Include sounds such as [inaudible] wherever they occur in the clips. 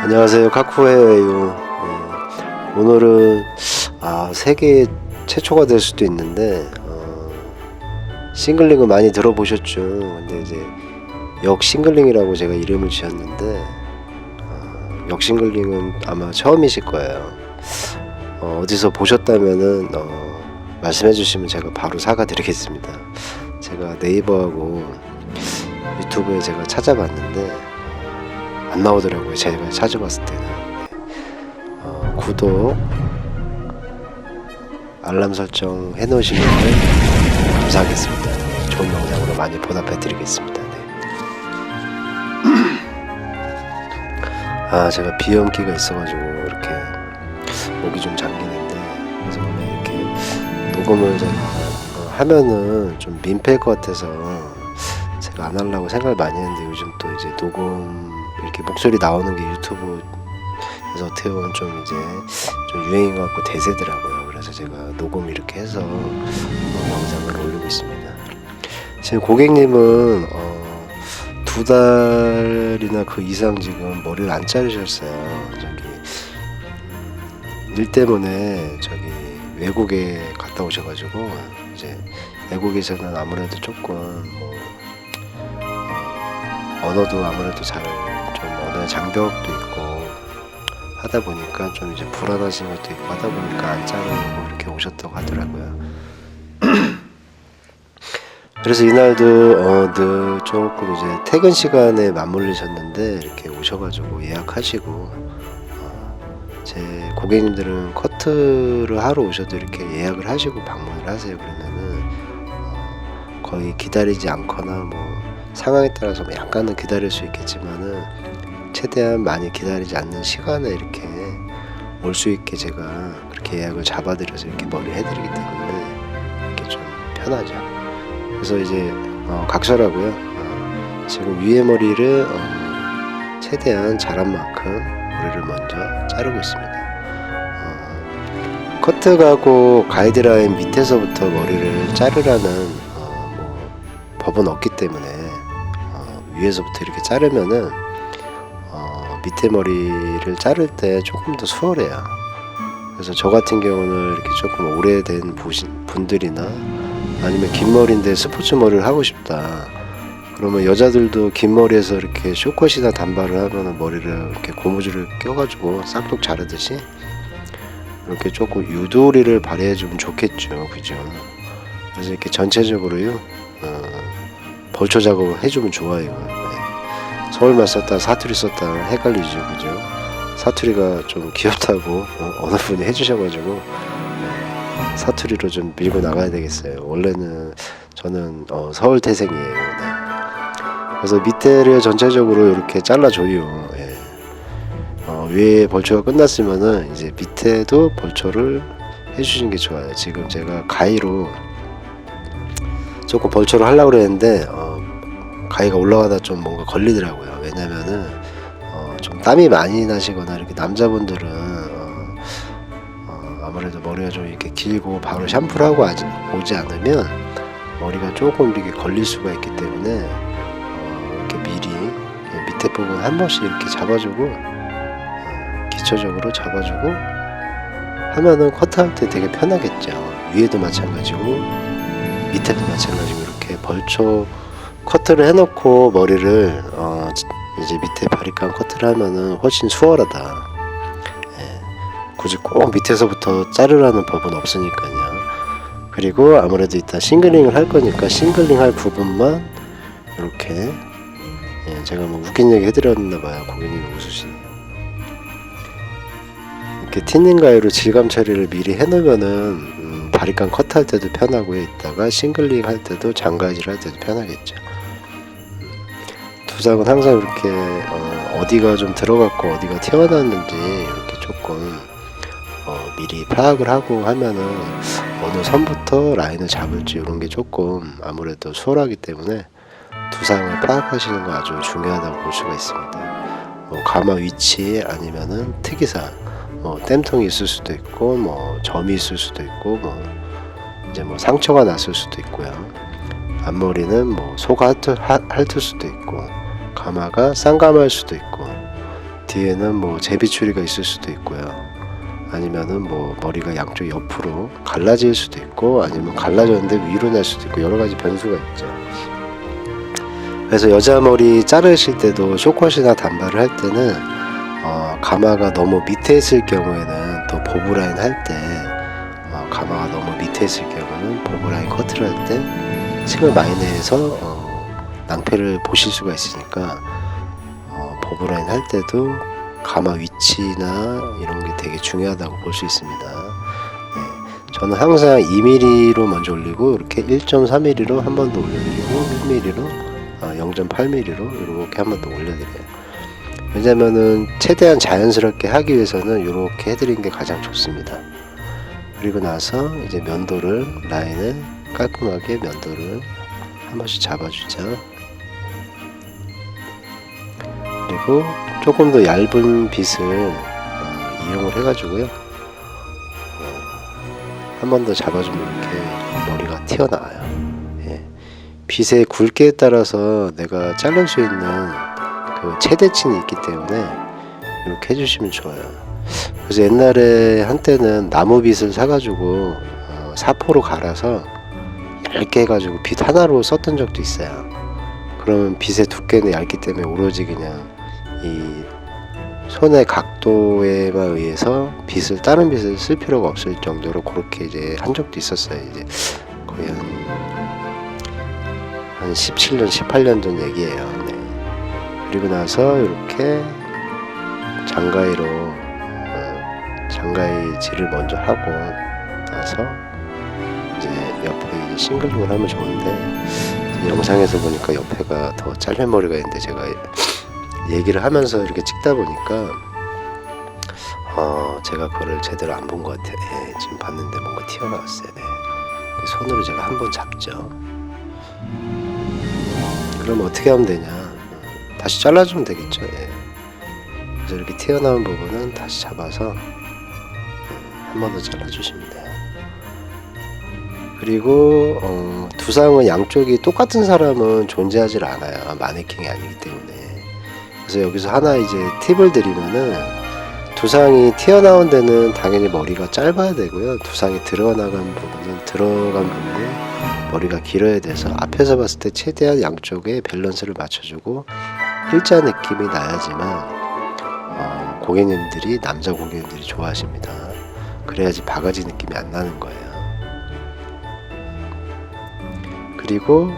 안녕하세요 카쿠헤어예요. 네. 오늘은 아 세계 최초가 될 수도 있는데 어, 싱글링은 많이 들어보셨죠. 근데 이제 역 싱글링이라고 제가 이름을 지었는데 어, 역 싱글링은 아마 처음이실 거예요. 어, 어디서 보셨다면은 어, 말씀해 주시면 제가 바로 사과드리겠습니다. 제가 네이버하고 유튜브에 제가 찾아봤는데 안 나오더라고요. 제가 찾아봤을 때는 어, 구독, 알람 설정 해놓으시면 감사하겠습니다. 좋은 영상으로 많이 보답해드리겠습니다. 네. [clears throat] 아 제가 비염기가 있어가지고 이렇게 목이 좀 잠기는데 그래서 원래 이렇게 녹음을 제가 어, 하면은 좀 민폐일 것 같아서 제가 안 하려고 생각을 많이 했는데 요즘 또 이제 녹음 이렇게 목소리 나오는 게 유튜브에서 어떻게 보면 좀 이제 좀 유행인 것 같고 대세더라고요. 그래서 제가 녹음 이렇게 해서 어, 영상을 올리고 있습니다. 지금 고객님은 어, 두 달이나 그 이상 지금 머리를 안 자르셨어요. 저기 음, 일 때문에 저기 외국에 갔다 오셔가지고 이제 외국에서는 아무래도 조금 뭐 어, 언어도 아무래도 잘 좀 언어의 장벽도 있고 하다 보니까 좀 이제 불안하신 것도 있고 하다 보니까 안 자르고 이렇게 오셨다고 하더라고요. [clears throat] 그래서 이날도 어, 늘 조금 이제 퇴근 시간에 맞물리셨는데 이렇게 오셔가지고 예약하시고 어, 제 고객님들은 커트를 하러 오셔도 이렇게 예약을 하시고 방문을 하세요. 그러면은 어, 거의 기다리지 않거나 뭐 상황에 따라서 뭐 약간은 기다릴 수 있겠지만은 최대한 많이 기다리지 않는 시간에 이렇게 올 수 있게 제가 그렇게 예약을 잡아드려서 이렇게 머리 해드리기 때문에 이렇게 좀 편하죠. 그래서 이제 어, 각설하고요. 어, 지금 위에 머리를 어, 최대한 자란 만큼 머리를 먼저 자르고 있습니다. 어, 커트가고 가이드라인 밑에서부터 머리를 자르라는 어, 뭐 법은 없기 때문에 어, 위에서부터 이렇게 자르면은 어, 밑에 머리를 자를 때 조금 더 수월해요. 그래서 저 같은 경우는 이렇게 조금 오래된 보신 분들이나 아니면 긴 머리인데 스포츠 머리를 하고 싶다. 그러면 여자들도 긴 머리에서 이렇게 쇼컷이나 단발을 하면 머리를 이렇게 고무줄을 껴가지고 싹둑 자르듯이 이렇게 조금 유도리를 발휘해 주면 좋겠죠, 그죠? 그래서 이렇게 전체적으로요 어, 벌초 작업을 해주면 좋아요. 네. 서울만 썼다 사투리 썼다 헷갈리죠, 그죠? 사투리가 좀 귀엽다고 어, 어느 분이 해주셔가지고 네, 사투리로 좀 밀고 나가야 되겠어요. 원래는 저는 어, 서울 태생이에요. 네. 그래서 밑에를 전체적으로 이렇게 잘라줘요. 예. 어, 위에 벌초가 끝났으면은 이제 밑에도 벌초를 해주시는 게 좋아요. 지금 제가 가위로 조금 벌초를 하려고 그랬는데 어, 가위가 올라가다 좀 뭔가 걸리더라고요. 왜냐면은 어, 좀 땀이 많이 나시거나 이렇게 남자분들은 어, 어, 아무래도 머리가 좀 이렇게 길고 바로 샴푸를 하고 오지 않으면 머리가 조금 이렇게 걸릴 수가 있기 때문에 어, 이렇게 미리 밑에 부분 한 번씩 이렇게 잡아주고 어, 기초적으로 잡아주고 하면은 커트할 때 되게 편하겠죠. 위에도 마찬가지고 밑에도 마찬가지고 이렇게 벌초 커트를 해놓고 머리를 어, 이제 밑에 바리깡 커트를 하면은 훨씬 수월하다. 예, 굳이 꼭 밑에서부터 자르라는 법은 없으니까요. 그리고 아무래도 이따 싱글링을 할 거니까 싱글링 할 부분만 이렇게 예, 제가 뭐 웃긴 얘기 해드렸나 봐요. 고객님이 웃으시네요. 이렇게 티닝 가위로 질감 처리를 미리 해놓으면은 음, 바리깡 컷할 때도 편하고 있다가 싱글링 할 때도 장가질 할 때도 편하겠죠. 음, 두상은 항상 이렇게 어, 디가좀 들어갔고 어디가 튀어나왔는지 이렇게 조금 어, 미리 파악을 하고 하면은 어느 선부터 라인을 잡을지 이런 게 조금 아무래도 수월하기 때문에 두상을 파악하시는 거 아주 중요하다고 볼 수가 있습니다. 뭐 가마 위치 아니면은 특이사항, 뭐 땜통이 있을 수도 있고 뭐 점이 있을 수도 있고 뭐 이제 뭐 상처가 났을 수도 있고요. 앞머리는 뭐 소가 핥을 수도 있고 가마가 쌍감할 수도 있고 뒤에는 뭐 제비추리가 있을 수도 있고요. 아니면은 뭐 머리가 양쪽 옆으로 갈라질 수도 있고 아니면 갈라졌는데 위로 날 수도 있고 여러 가지 변수가 있죠. 그래서 여자 머리 자르실 때도 쇼컷이나 단발을 할 때는 어, 가마가 너무 밑에 있을 경우에는 또 보브라인 할때 어, 가마가 너무 밑에 있을 경우는 보브라인 커트를 할때 층을 많이 내서 어, 낭패를 보실 수가 있으니까 어, 보브라인 할 때도 가마 위치나 이런 게 되게 중요하다고 볼 수 있습니다. 네, 저는 항상 2mm로 먼저 올리고 이렇게 1.3mm로 한 번 더 올려드리고 1mm로 어, 0.8mm로 이렇게 한 번 더 올려드려요. 왜냐면은 최대한 자연스럽게 하기 위해서는 이렇게 해드리는 게 가장 좋습니다. 그리고 나서 이제 면도를 라인을 깔끔하게 면도를 한 번씩 잡아주죠. 그리고 조금 더 얇은 빗을 어, 이용을 해가지고요. 어, 한번 더 잡아주면 이렇게 머리가 튀어나와요. 예. 빗의 굵기에 따라서 내가 자를 수 있는 그 최대치는 있기 때문에 이렇게 해주시면 좋아요. 그래서 옛날에 한때는 나무 빗을 사가지고 어, 사포로 갈아서 얇게 해가지고 빗 하나로 썼던 적도 있어요. 그러면 빗의 두께는 얇기 때문에 오로지 그냥 이 손의 각도에만 의해서 빗을 다른 빗을 쓸 필요가 없을 정도로 그렇게 이제 한 적도 있었어요. 이제 거의 한, 한 17년, 18년 전 얘기예요. 네. 그리고 나서 이렇게 장가위로 어, 장가위질을 먼저 하고 나서 이제 옆에 싱글링을 하면 좋은데 영상에서 보니까 옆에가 더 잘린 머리가 있는데 제가 얘기를 하면서 이렇게 찍다 보니까 어 제가 그거를 제대로 안 본 것 같아요. 예, 지금 봤는데 뭔가 튀어나왔어요. 네. 그 손으로 제가 한 번 잡죠. 그럼 어떻게 하면 되냐? 다시 잘라주면 되겠죠. 예. 그래서 이렇게 튀어나온 부분은 다시 잡아서 한 번 더 잘라주시면 돼요. 그리고 어, 두상은 양쪽이 똑같은 사람은 존재하지 않아요. 마네킹이 아니기 때문에. 그래서 여기서 하나 이제 팁을 드리면은 두상이 튀어나온 데는 당연히 머리가 짧아야 되고요. 두상이 들어나간 부분은 들어간 부분에 머리가 길어야 돼서 앞에서 봤을 때 최대한 양쪽에 밸런스를 맞춰주고 일자 느낌이 나야지만 어, 고객님들이 남자 고객님들이 좋아하십니다. 그래야지 바가지 느낌이 안 나는 거예요. 그리고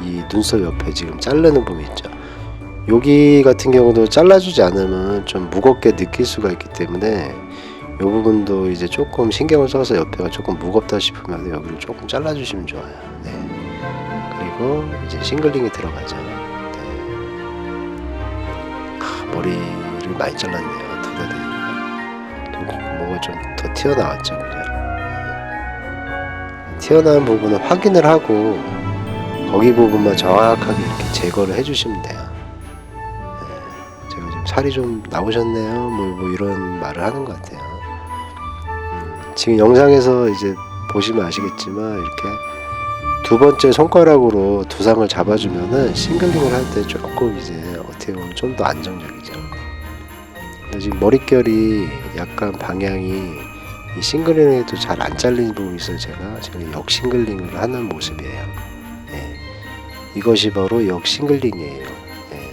이 눈썹 옆에 지금 자르는 부분 있죠. 여기 같은 경우도 잘라주지 않으면 좀 무겁게 느낄 수가 있기 때문에 이 부분도 이제 조금 신경을 써서 옆에가 조금 무겁다 싶으면 여기를 조금 잘라주시면 좋아요. 네. 그리고 이제 싱글링이 들어가죠. 네. 아, 머리를 많이 잘랐네요. 두 다리. 좀 뭐가 좀 더 튀어나왔죠? 네. 튀어나온 부분은 확인을 하고 거기 부분만 정확하게 이렇게 제거를 해주시면 돼요. 네. 살이 좀 나오셨네요. 뭐, 뭐 이런 말을 하는 것 같아요. 음, 지금 영상에서 이제 보시면 아시겠지만 이렇게 두 번째 손가락으로 두상을 잡아주면은 싱글링을 할 때 조금 이제 어떻게 보면 좀 더 안정적이죠. 근데 지금 머릿결이 약간 방향이 이 싱글링에도 잘 안 잘리는 부분이 있어요. 제가 지금 역싱글링을 하는 모습이에요. 예. 이것이 바로 역싱글링이에요.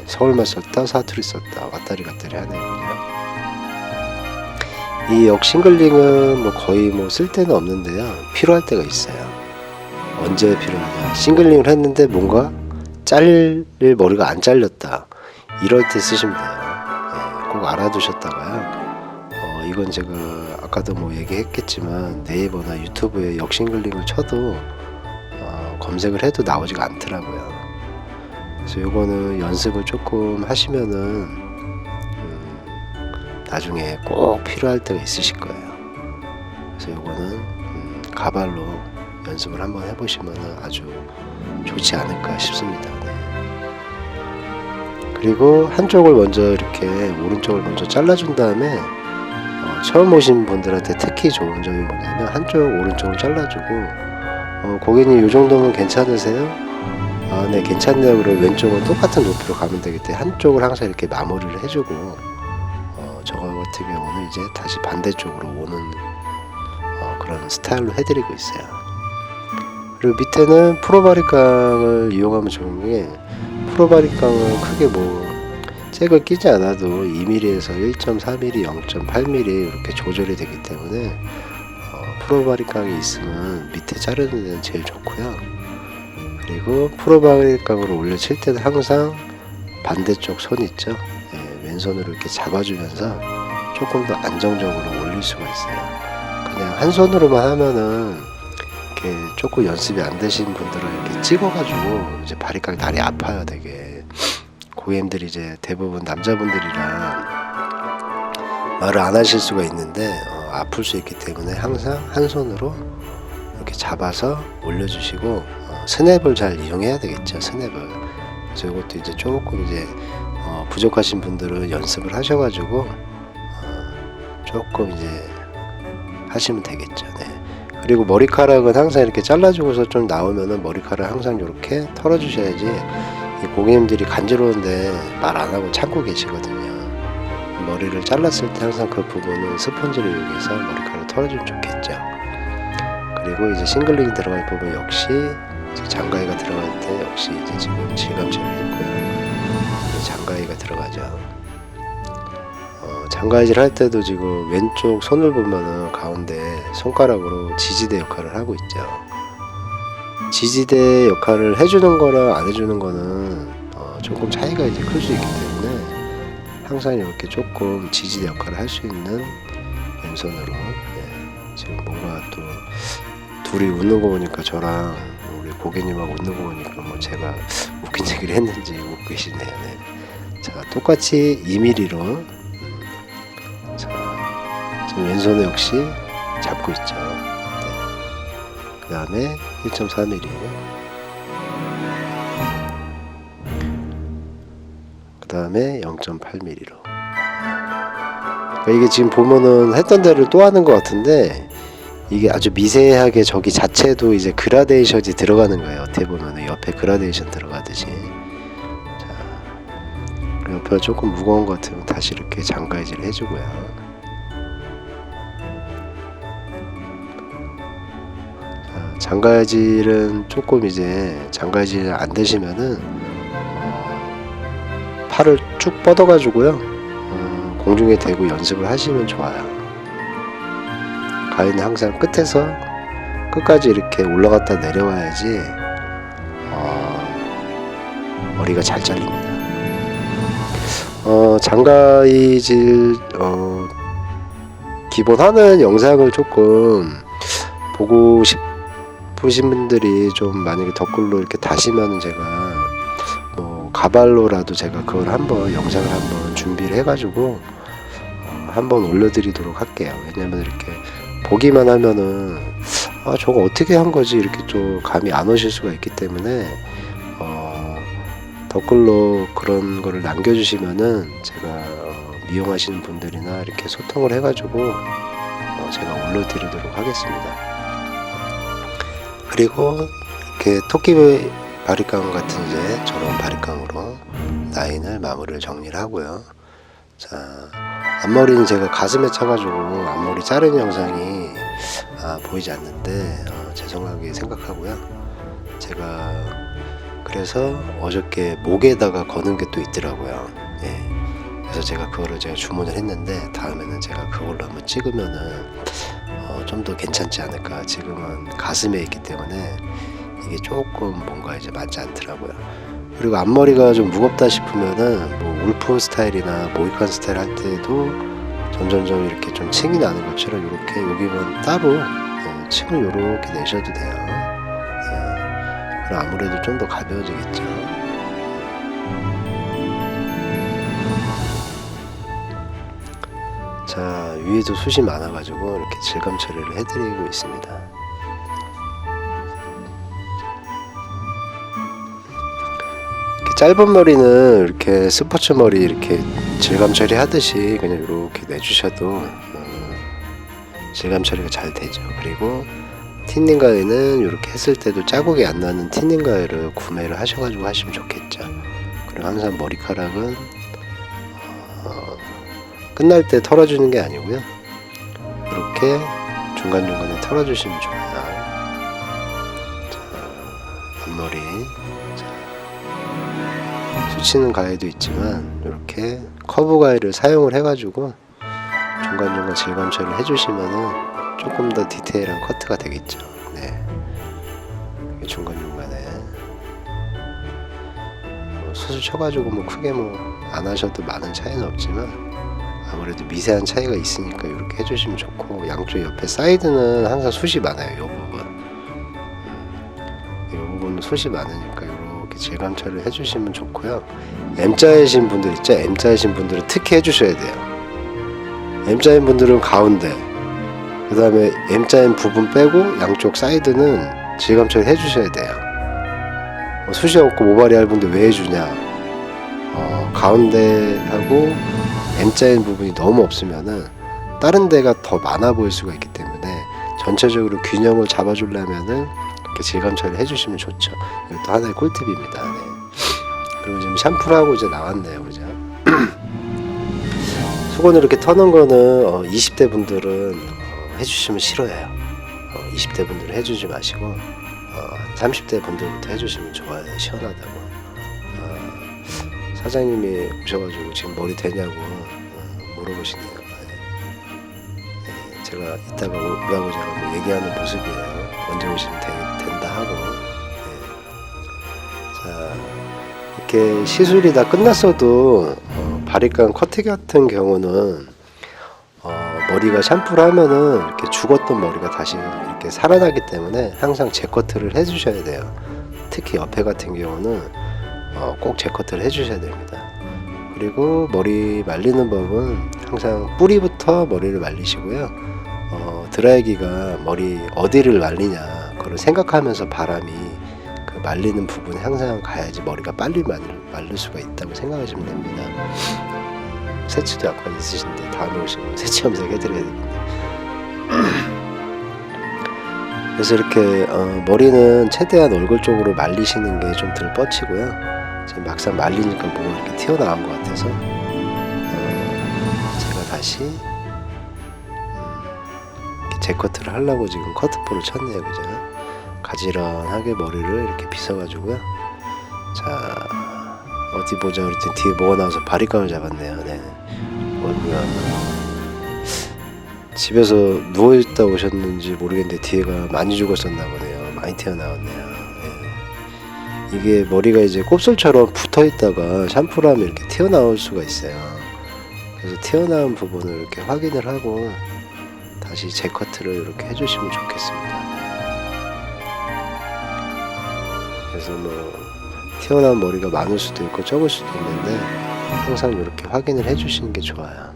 예. 서울만 썼다 사투리 썼다 왔다리 갔다리 하네요. 이 역싱글링은 뭐 거의 뭐 쓸 데는 없는데요. 필요할 때가 있어요. 언제 필요하냐? 싱글링을 했는데 뭔가 잘릴 머리가 안 잘렸다. 이럴 때 쓰시면 돼요. 예, 꼭 알아두셨다가요. 어, 이건 제가 아까도 뭐 얘기했겠지만 네이버나 유튜브에 역싱글링을 쳐도 어, 검색을 해도 나오지가 않더라고요. 그래서 요거는 연습을 조금 하시면은 음, 나중에 꼭 필요할 때가 있으실 거예요. 그래서 요거는 음, 가발로 연습을 한번 해보시면 아주 좋지 않을까 싶습니다. 네. 그리고 한쪽을 먼저 이렇게 오른쪽을 먼저 잘라준 다음에 어, 처음 오신 분들한테 특히 좋은 점이 뭐냐면 한쪽 오른쪽을 잘라주고 어, 고객님 이 정도면 괜찮으세요? 아, 네 괜찮네요. 그리고 왼쪽은 똑같은 높이로 가면 되기 때문에 한쪽을 항상 이렇게 마무리를 해주고 저거 같은 경우는 이제 다시 반대쪽으로 오는 어, 그런 스타일로 해드리고 있어요. 그리고 밑에는 프로바리깡을 이용하면 좋은 게 프로바리깡은 크게 뭐 잭을 끼지 않아도 2mm에서 1.4mm, 0.8mm 이렇게 조절이 되기 때문에 어, 프로바리깡이 있으면 밑에 자르는 데는 제일 좋고요. 그리고 프로바리깡으로 올려칠 때는 항상 반대쪽 손 있죠. 예, 왼손으로 이렇게 잡아주면서 조금 더 안정적으로 올릴 수가 있어요. 그냥 한 손으로만 하면은 이렇게 조금 연습이 안 되신 분들은 이렇게 찍어가지고 이제 바리깡 날이 아파요, 되게. 고객님들이 이제 대부분 남자분들이라 말을 안 하실 수가 있는데 어, 아플 수 있기 때문에 항상 한 손으로 이렇게 잡아서 올려주시고 어, 스냅을 잘 이용해야 되겠죠, 스냅을. 그래서 이것도 이제 조금 이제 어, 부족하신 분들은 연습을 하셔가지고 어, 조금 이제 하시면 되겠죠. 네. 그리고 머리카락은 항상 이렇게 잘라주고서 좀 나오면은 머리카락 항상 이렇게 털어주셔야지 이 고객님들이 간지러운데 말 안 하고 참고 계시거든요. 머리를 잘랐을 때 항상 그 부분은 스펀지를 이용해서 머리카락을 털어주면 좋겠죠. 그리고 이제 싱글링이 들어갈 부분 역시 장가위가 들어갈 때 역시 이제 지금 했고요. 이제 장가위가 들어가죠. 어, 장가위질 할 때도 지금 왼쪽 손을 보면은 가운데 손가락으로 지지대 역할을 하고 있죠. 지지대 역할을 해주는 거랑 안 해주는 거는 어, 조금 차이가 이제 클 수 있기 때문에 항상 이렇게 조금 지지대 역할을 할 수 있는 왼손으로 네, 지금 뭔가 또 둘이 웃는 거 보니까 저랑 고객님하고 웃는 거 보니까 뭐 제가 웃긴 얘기를 했는지 웃고 계시네요. 네. 자 똑같이 2mm로 자 지금 왼손에 역시 잡고 있죠. 네. 그 다음에 1.4mm 그 다음에 0.8mm로 그러니까 이게 지금 보면은 했던 대로 또 하는 것 같은데 이게 아주 미세하게 저기 자체도 이제 그라데이션이 들어가는 거예요. 어떻게 보면은 옆에 그라데이션 들어가듯이 자 그리고 옆에 조금 무거운 것 같으면 다시 이렇게 장가이질을 해주고요. 자, 장가질은 조금 이제 장가질 안 되시면은 어, 팔을 쭉 뻗어가지고요 어, 공중에 대고 연습을 하시면 좋아요. 가위는 항상 끝에서 끝까지 이렇게 올라갔다 내려와야지 어, 머리가 잘 잘립니다. 어, 장가이질 어, 기본 하는 영상을 조금 보고 싶으신 분들이 좀 만약에 댓글로 이렇게 다시면 제가 뭐 가발로라도 제가 그걸 한번 영상을 한번 준비를 해가지고 어, 한번 올려드리도록 할게요. 왜냐면 이렇게 보기만 하면은 아 저거 어떻게 한 거지 이렇게 좀 감이 안 오실 수가 있기 때문에 어, 댓글로 그런 거를 남겨주시면은 제가 어, 미용하시는 분들이나 이렇게 소통을 해가지고 어, 제가 올려드리도록 하겠습니다. 그리고 이렇게 토끼 바리깡 같은 이제 저런 바리깡으로 라인을 마무리를 정리를 하고요. 자 앞머리는 제가 가슴에 차가지고 앞머리 자르는 영상이 아, 보이지 않는데 어, 죄송하게 생각하고요. 제가 그래서 어저께 목에다가 거는 게 또 있더라고요. 예. 그래서 제가 그거를 제가 주문을 했는데 다음에는 제가 그걸로 한번 찍으면은 어, 좀 더 괜찮지 않을까. 지금은 가슴에 있기 때문에 이게 조금 뭔가 이제 맞지 않더라고요. 그리고 앞머리가 좀 무겁다 싶으면은 뭐 울프 스타일이나 모이칸 스타일 할 때도 점점점 이렇게 좀 층이 나는 것처럼 이렇게 여기만 따로 예, 층을 이렇게 내셔도 돼요. 예, 그럼 아무래도 좀 더 가벼워지겠죠. 자 위에도 숱이 많아가지고 이렇게 질감 처리를 해드리고 있습니다. 짧은 머리는 이렇게 스포츠 머리 이렇게 질감 처리 하듯이 그냥 이렇게 내주셔도 어, 질감 처리가 잘 되죠. 그리고 틴닝 가위는 이렇게 했을 때도 자국이 안 나는 틴닝 가위를 구매를 하셔가지고 하시면 좋겠죠. 그리고 항상 머리카락은 어, 끝날 때 털어주는 게 아니고요. 이렇게 중간중간에 털어주시면 좋아요. 자, 앞머리. 자, 수치는 가위도 있지만 이렇게 커브 가위를 사용을 해가지고 중간중간 질감 처리를 해주시면은 조금 더 디테일한 커트가 되겠죠. 네. 중간중간에 뭐 수술 쳐가지고 뭐 크게 뭐 안 하셔도 많은 차이는 없지만 아무래도 미세한 차이가 있으니까 이렇게 해주시면 좋고 양쪽 옆에 사이드는 항상 숱이 많아요. 이 부분 이 부분 숱이 많으니까 처리를 해주시면 좋고요. M자이신 분들 있죠? M자이신 분들은 특히 해주셔야 돼요. M자인 분들은 가운데 그 다음에 M자인 부분 빼고 양쪽 사이드는 질감 처리 해주셔야 돼요. 뭐 숱이 없고 모발이 얇은데 왜 해주냐? 어, 가운데하고 M자인 부분이 너무 없으면은 다른 데가 더 많아 보일 수가 있기 때문에 전체적으로 균형을 잡아주려면은 이렇게 질감 처리를 해주시면 좋죠. 이것도 하나의 꿀팁입니다. 네. 그리고 지금 샴푸를 하고 이제 나왔네요, 그죠? [clears throat] 수건을 이렇게 터는 거는 어, 20대 분들은 어, 해주시면 싫어해요. 어, 20대 분들은 해주지 마시고 어, 30대 분들부터 해주시면 좋아요. 시원하다고. 어, 사장님이 오셔가지고 지금 머리 되냐고 어, 물어보시네요. 네. 네, 제가 이따가 우야고자로 뭐 얘기하는 모습이에요. 언제 오시면 되, 된다 하고. 네. 자, 이렇게 시술이 다 끝났어도 어, 바리깡 커트 같은 경우는 어, 머리가 샴푸를 하면은 이렇게 죽었던 머리가 다시 이렇게 살아나기 때문에 항상 재커트를 해주셔야 돼요. 특히 옆에 같은 경우는 어, 꼭 재커트를 해주셔야 됩니다. 그리고 머리 말리는 법은 항상 뿌리부터 머리를 말리시고요. 어, 드라이기가 머리 어디를 말리냐 그걸 생각하면서 바람이 그 말리는 부분에 항상 가야지 머리가 빨리 말, 말릴 수가 있다고 생각하시면 됩니다. 세치도 약간 있으신데 다음에 오시면 세치 염색 해드려야 됩니다. [clears throat] 그래서 이렇게 어, 머리는 최대한 얼굴 쪽으로 말리시는 게 좀 덜 뻗치고요. 지금 막상 말리니까 뭐가 이렇게 튀어나온 것 같아서 어, 제가 다시 음, 이렇게 재커트를 하려고 지금 커트볼을 쳤네요, 그죠? 가지런하게 머리를 이렇게 빗어가지고요. 자 어디 보자 그랬더니 뒤에 뭐가 나와서 바리깡을 잡았네요. 네. 어이구야. 집에서 누워 있다 오셨는지 모르겠는데 뒤에가 많이 죽었었나 보네요. 많이 튀어나왔네요. 네. 이게 머리가 이제 곱슬처럼 붙어 있다가 샴푸를 하면 이렇게 튀어나올 수가 있어요. 그래서 튀어나온 부분을 이렇게 확인을 하고 다시 재커트를 이렇게 해주시면 좋겠습니다. 그래서 뭐 튀어나온 머리가 많을 수도 있고 적을 수도 있는데 항상 이렇게 확인을 해주시는 게 좋아요.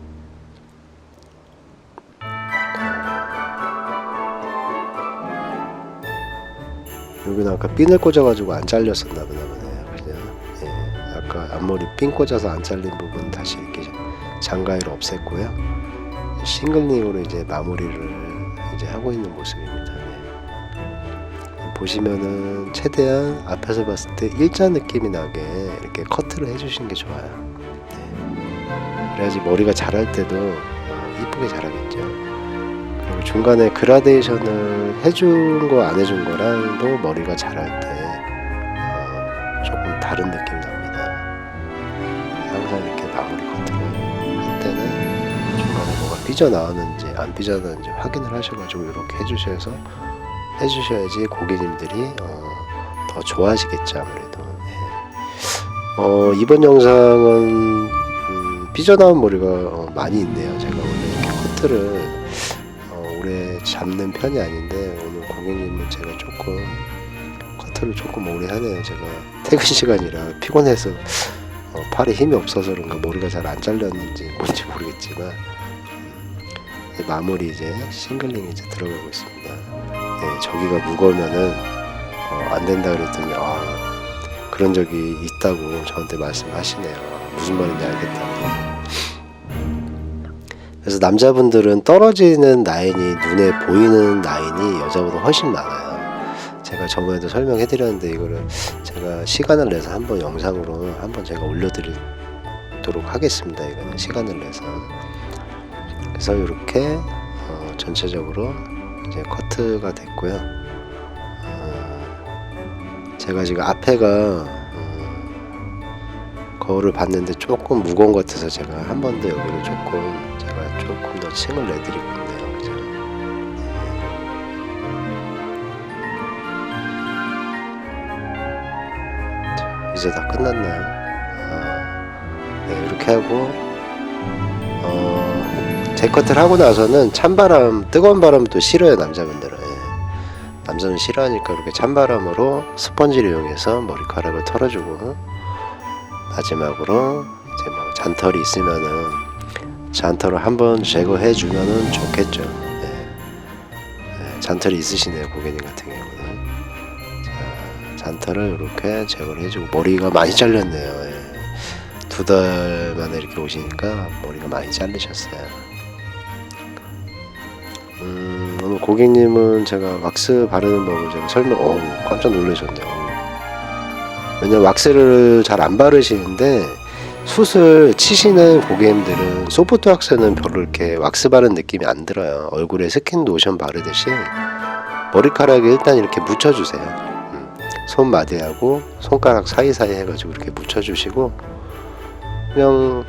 여기는 아까 핀을 꽂아가지고 안 잘렸었나 보네요. 그냥 예, 아까 앞머리 핀 꽂아서 안 잘린 부분 다시 이렇게 장가위로 없앴고요. 싱글링으로 이제 마무리를 이제 하고 있는 모습입니다. 네. 보시면은 최대한 앞에서 봤을 때 일자 느낌이 나게 이렇게 커트를 해주시는 게 좋아요. 네. 그래야지 머리가 자랄 때도 어, 이쁘게 자라겠죠. 그리고 중간에 그라데이션을 해준 거 안 해준 거랑도 머리가 자랄 때 어, 조금 다른 느낌이 납니다. 항상 이렇게 마무리 커트를 할 때는 중간에 뭐가 삐져나왔는지 안 삐져나왔는지 확인을 하셔가지고 이렇게 해주셔서 해주셔야지 고객님들이 어, 더 좋아하시겠죠 아무래도. 네. 어, 이번 영상은 음, 삐져나온 머리가 어, 많이 있네요. 제가 원래 이렇게 커트를 어, 오래 잡는 편이 아닌데 오늘 고객님은 제가 조금 커트를 조금 오래 하네요. 제가 퇴근 시간이라 피곤해서 어, 팔에 힘이 없어서 그런가 머리가 잘 안 잘렸는지 뭔지 모르겠지만 음, 이제 마무리 이제 싱글링 이제 들어가고 있습니다 네, 저기가 무거우면은 어, 안 된다 그랬더니 아 그런 적이 있다고 저한테 말씀하시네요. 무슨 말인지 알겠다고. 그래서 남자분들은 떨어지는 라인이 눈에 보이는 라인이 여자보다 훨씬 많아요. 제가 저번에도 설명해 드렸는데 이거를 제가 시간을 내서 한번 영상으로 한번 제가 올려드리도록 하겠습니다. 이거는 시간을 내서 그래서 이렇게 어, 전체적으로 이제 커트가 됐고요. 어, 제가 지금 앞에가 어, 거울을 봤는데 조금 무거운 것 같아서 제가 한 번 더 여기를 조금 제가 조금 더 층을 내드리고 있네요. 그죠? 자, 이제 다 끝났나요? 아, 네, 이렇게 하고 어, 제커트를 하고 나서는 찬바람, 뜨거운 바람 또 싫어요 남자분들은. 예. 남자는 싫어하니까 이렇게 찬바람으로 스펀지를 이용해서 머리카락을 털어주고 마지막으로 이제 뭐 잔털이 있으면은 잔털을 한번 제거해 주면은 좋겠죠. 예. 예, 잔털이 있으시네요 고객님 같은 경우는. 자, 잔털을 이렇게 제거를 해주고 머리가 많이 잘렸네요. 예. 두달 만에 이렇게 오시니까 머리가 많이 잘리셨어요. 음, 오늘 고객님은 제가 왁스 바르는 법을 제가 설명, 어 깜짝 놀라셨네요. 왜냐면 왁스를 잘 안 바르시는데 숯을 치시는 고객님들은 소프트 왁스는 별로 이렇게 왁스 바른 느낌이 안 들어요. 얼굴에 스킨 로션 바르듯이 머리카락에 일단 이렇게 묻혀주세요. 음, 손마디하고 손가락 사이사이 해가지고 이렇게 묻혀주시고 그냥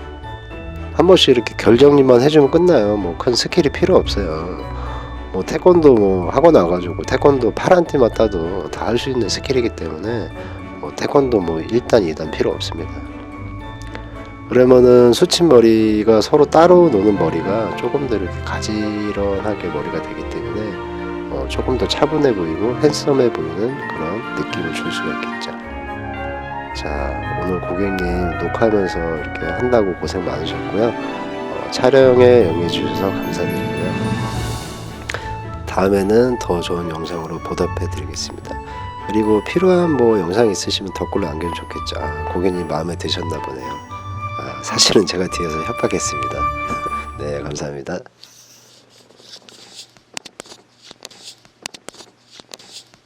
한 번씩 이렇게 결 정리만 해주면 끝나요. 뭐 큰 스킬이 필요 없어요. 뭐 태권도 뭐 하고 나가지고 태권도 파란 띠만 따도 다 할 수 있는 스킬이기 때문에 뭐 태권도 뭐 1단 2단 필요 없습니다. 그러면은 수친 머리가 서로 따로 노는 머리가 조금 더 이렇게 가지런하게 머리가 되기 때문에 어, 조금 더 차분해 보이고 핸섬해 보이는 그런 느낌을 줄 수가 있겠죠. 자 오늘 고객님 녹화하면서 이렇게 한다고 고생 많으셨고요. 어, 촬영에 응해 주셔서 감사드리고요. 다음에는 더 좋은 영상으로 보답해 드리겠습니다. 그리고 필요한 뭐 영상 있으시면 댓글로 남겨주면 좋겠죠. 아, 고객님 마음에 드셨나 보네요. 아, 사실은 제가 뒤에서 협박했습니다. [laughs] 네, 감사합니다.